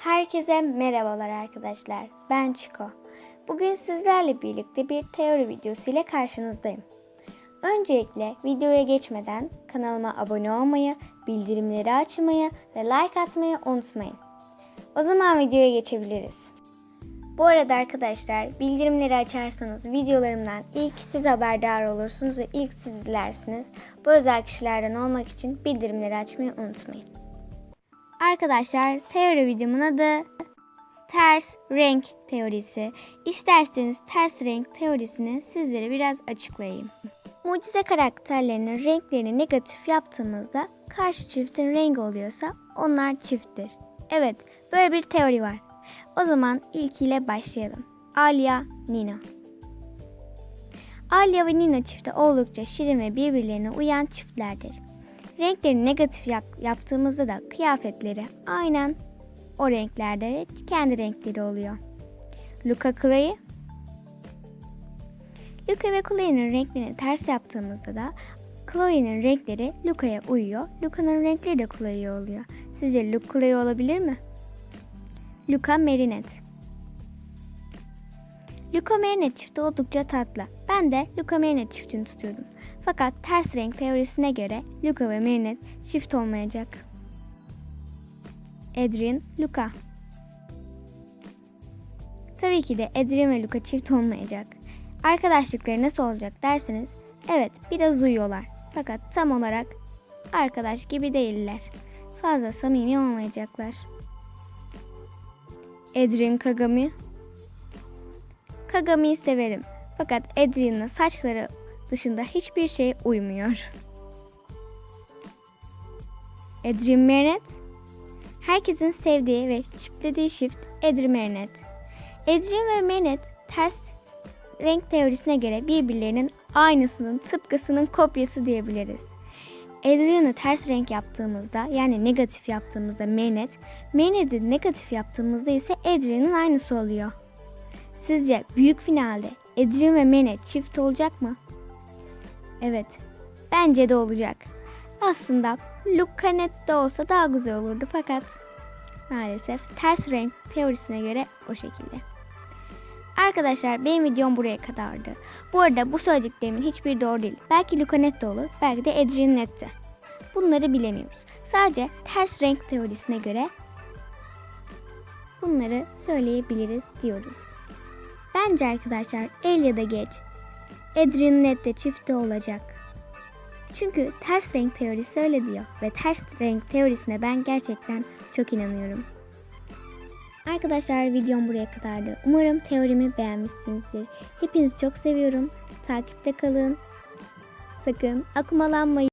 Herkese merhabalar arkadaşlar. Ben Çiko. Bugün sizlerle birlikte bir teori videosu ile karşınızdayım. Öncelikle videoya geçmeden kanalıma abone olmayı, bildirimleri açmayı ve like atmayı unutmayın. O zaman videoya geçebiliriz. Bu arada arkadaşlar bildirimleri açarsanız videolarımdan ilk siz haberdar olursunuz ve ilk siz izlersiniz. Bu özel kişilerden olmak için bildirimleri açmayı unutmayın. Arkadaşlar teori videomun adı ters renk teorisi. İsterseniz ters renk teorisini sizlere biraz açıklayayım. Mucize karakterlerinin renklerini negatif yaptığımızda karşı çiftin rengi oluyorsa onlar çifttir. Evet böyle bir teori var. O zaman ilkiyle başlayalım. Alia, Nina. Alia ve Nina çifti oldukça şirin ve birbirlerine uyan çiftlerdir. Renklerini negatif yap- yaptığımızda da kıyafetleri aynen o renklerde kendi renkleri oluyor. Luca Clay Luca ve Chloe'nin renklerini ters yaptığımızda da Chloe'nin renkleri Luca'ya uyuyor. Luca'nın renkleri de Chloe'ye oluyor. Sizce Luca Chloe olabilir mi? Luca Marinette Luca Marinette çifti oldukça tatlı. Ben de Luca Marinette çiftini tutuyordum. Fakat ters renk teorisine göre Luca ve Marinette çift olmayacak. Adrian, Luca. Tabii ki de Adrian ve Luca çift olmayacak. Arkadaşlıkları nasıl olacak derseniz, evet biraz uyuyorlar. Fakat tam olarak arkadaş gibi değiller. Fazla samimi olmayacaklar. Adrian Kagami Kagami'yi severim. Fakat Adrian'ın saçları dışında hiçbir şey uymuyor. Adrian Marinette Herkesin sevdiği ve çiftlediği çift Adrian Marinette. Adrian ve Marinette ters renk teorisine göre birbirlerinin aynısının tıpkısının kopyası diyebiliriz. Adrian'ı ters renk yaptığımızda yani negatif yaptığımızda Marinette, Marinette'i negatif yaptığımızda ise Adrian'ın aynısı oluyor. Sizce büyük finalde Adrian ve Marinette çift olacak mı? Evet, bence de olacak. Aslında Luca net de olsa daha güzel olurdu fakat maalesef ters renk teorisine göre o şekilde. Arkadaşlar benim videom buraya kadardı. Bu arada bu söylediklerimin hiçbir doğru değil. Belki Luca net de olur, belki de Adrian net de. Bunları bilemiyoruz. Sadece ters renk teorisine göre bunları söyleyebiliriz diyoruz. Bence arkadaşlar el ya da geç Adrian net de çifte olacak. Çünkü ters renk teorisi öyle diyor ve ters renk teorisine ben gerçekten çok inanıyorum. Arkadaşlar videom buraya kadardı. Umarım teorimi beğenmişsinizdir. Hepinizi çok seviyorum. Takipte kalın. Sakın akumalanmayın.